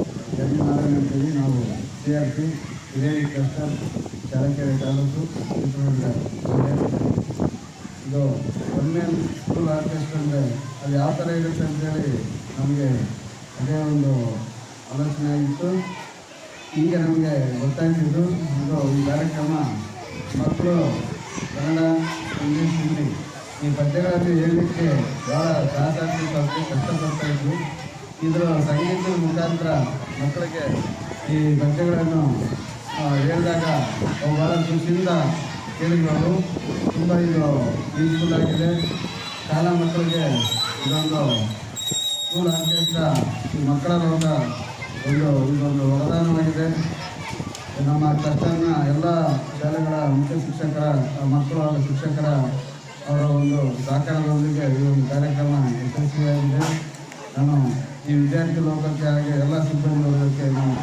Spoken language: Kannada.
ಅಂತೇಳಿ ನಾವು ಸಿ ಆರ್ ಪಿ ಹಿರಿಯ ಕ್ಲಸ್ಟರ್ ಚಳ್ಳಕೆರೆ ತಾಲೂಕು. ಇದು ಗೌರ್ಮೆಂಟ್ ಸ್ಕೂಲ್ ಆರ್ಕೆಸ್ಟ್ರಾ ಅಂದರೆ ಅದು ಯಾವ ಥರ ಇರುತ್ತೆ ಅಂತೇಳಿ ನಮಗೆ ಅದೇ ಒಂದು ಆಲೋಚನೆ ಆಗಿತ್ತು ಈಗ ನಮಗೆ ಗೊತ್ತಾಗ್ತಿದ್ದು ಇದು ಈ ಕಾರ್ಯಕ್ರಮ ಮಕ್ಕಳು ಕನ್ನಡ ಇಂಗ್ಲೀಷ್ ಹಿಂದಿ ಈ ಪದ್ಯಗಳನ್ನು ಹೇಳಲಿಕ್ಕೆ ಭಾಳ ಅದಕ್ಕೆ ಕಷ್ಟಪಡ್ತಾ ಇದ್ವಿ ಇದರ ಸಂಗೀತ ಮುಖಾಂತರ ಮಕ್ಕಳಿಗೆ ಈ ಪದ್ಯಗಳನ್ನು ಹೇಳಿದಾಗ ಅವು ಭಾಳ ಖುಷಿಯಿಂದ ಕೇಳಿದವರು ತುಂಬ ಇದು ಯೂಸ್ಫುಲ್ ಆಗಿದೆ. ಶಾಲಾ ಮಕ್ಕಳಿಗೆ ಇದೊಂದು ಸ್ಕೂಲ್ ಈ ಮಕ್ಕಳ ರೋಗ ಒಂದು, ಇದೊಂದು ವರದಾನವಾಗಿದೆ. ನಮ್ಮ ಕಷ್ಟನ ಎಲ್ಲ ಶಾಲೆಗಳ ಮುಖ್ಯ ಶಿಕ್ಷಕರ, ಮಕ್ಕಳು ಶಿಕ್ಷಕರ ಅವರ ಒಂದು ಸಹಕಾರದೊಂದಿಗೆ ಈ ಒಂದು ಕಾರ್ಯಕ್ರಮ ಯಶಸ್ವಿಯಾಗಿದೆ. ನಾನು ಈ ವಿದ್ಯಾರ್ಥಿ ಲೋಕಕ್ಕೆ ಹಾಗೆ ಎಲ್ಲ ಸಿಬ್ಬಂದಿ ವರ್ಗಕ್ಕೆ ನಾನು